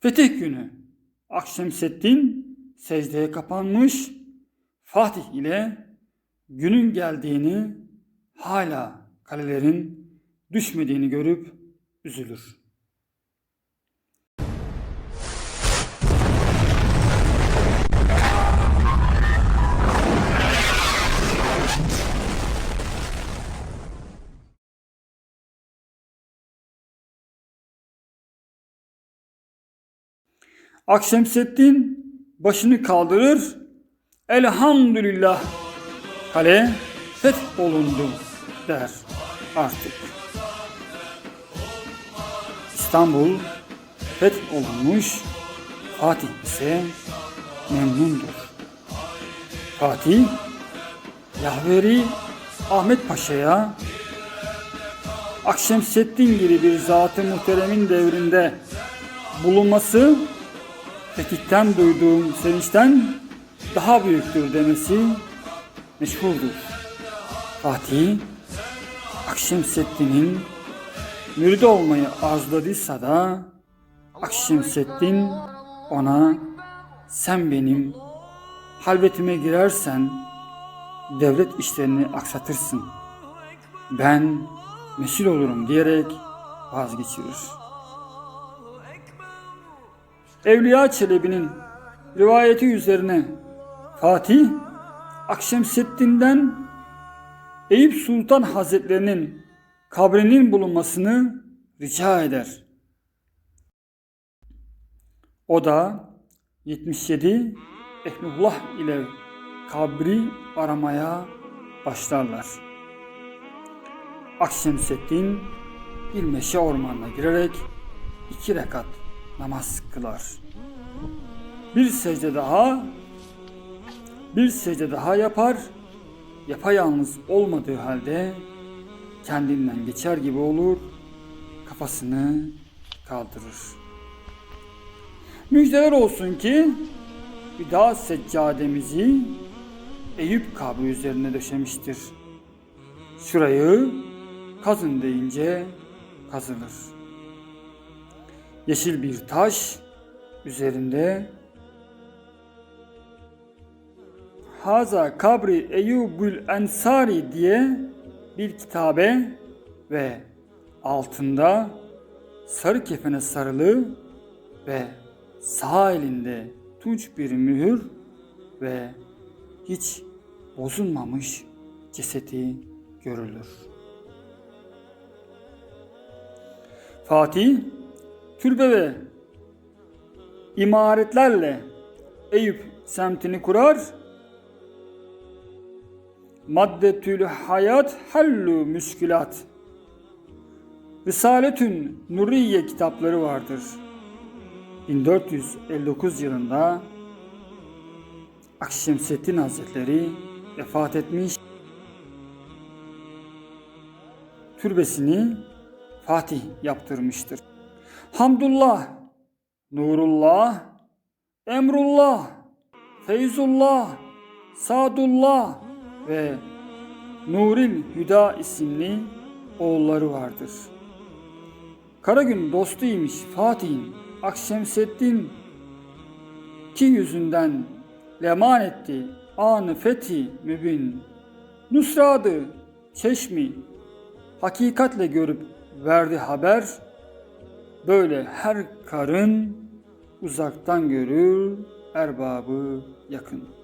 Fetih günü Akşemseddin secdeye kapanmış Fatih ile günün geldiğini hala kalelerin düşmediğini görüp üzülür. Akşemseddin başını kaldırır. Elhamdülillah kale fetholundu der artık. İstanbul fetholunmuş. Fatih ise memnundur. Fatih Yahveri Ahmet Paşa'ya Akşemseddin gibi bir zat-ı muhteremin devrinde bulunması fetihten duyduğum sevinçten daha büyüktür demesi meşhurdur. Fatih Akşemseddin'in müridi olmayı arzuladıysa da Akşemseddin ona sen benim halvetime girersen devlet işlerini aksatırsın. Ben mesul olurum diyerek vazgeçirir. Evliya Çelebi'nin rivayeti üzerine Fatih Akşemseddin'den Eyüp Sultan Hazretlerinin kabrinin bulunmasını rica eder. O da 77 Ehlullah ile kabri aramaya başlarlar. Akşemseddin bir meşe ormanına girerek iki rekat namaz kılar. Bir secde daha bir secde daha yapar. Yapayalnız olmadığı halde kendinden geçer gibi olur. Kafasını kaldırır. Müjdeler olsun ki bir daha seccademizi Eyüp kabri üzerine döşemiştir. Şurayı kazın deyince kazılır. Yeşil bir taş üzerinde Haza kabri Eyyubül Ensari diye bir kitabe ve altında sarı kefene sarılı ve sağ elinde tunç bir mühür ve hiç bozulmamış cesedi görülür. Fatih türbe ve imaretlerle Eyüp semtini kurar. Maddetül hayat hallu müşkilat. Risaletün Nuriye kitapları vardır. 1459 yılında Akşemseddin Hazretleri vefat etmiş. Türbesini Fatih yaptırmıştır. Hamdullah, Nurullah, Emrullah, Feyzullah, Sadullah ve Nuril Hüda isimli oğulları vardır. Karagün dostuymuş Fatih'in Akşemseddin ki yüzünden leman etti anı fethi mübin. Nusradı çeşmi hakikatle görüp verdi haber. Böyle her karın uzaktan görür erbabı yakın.''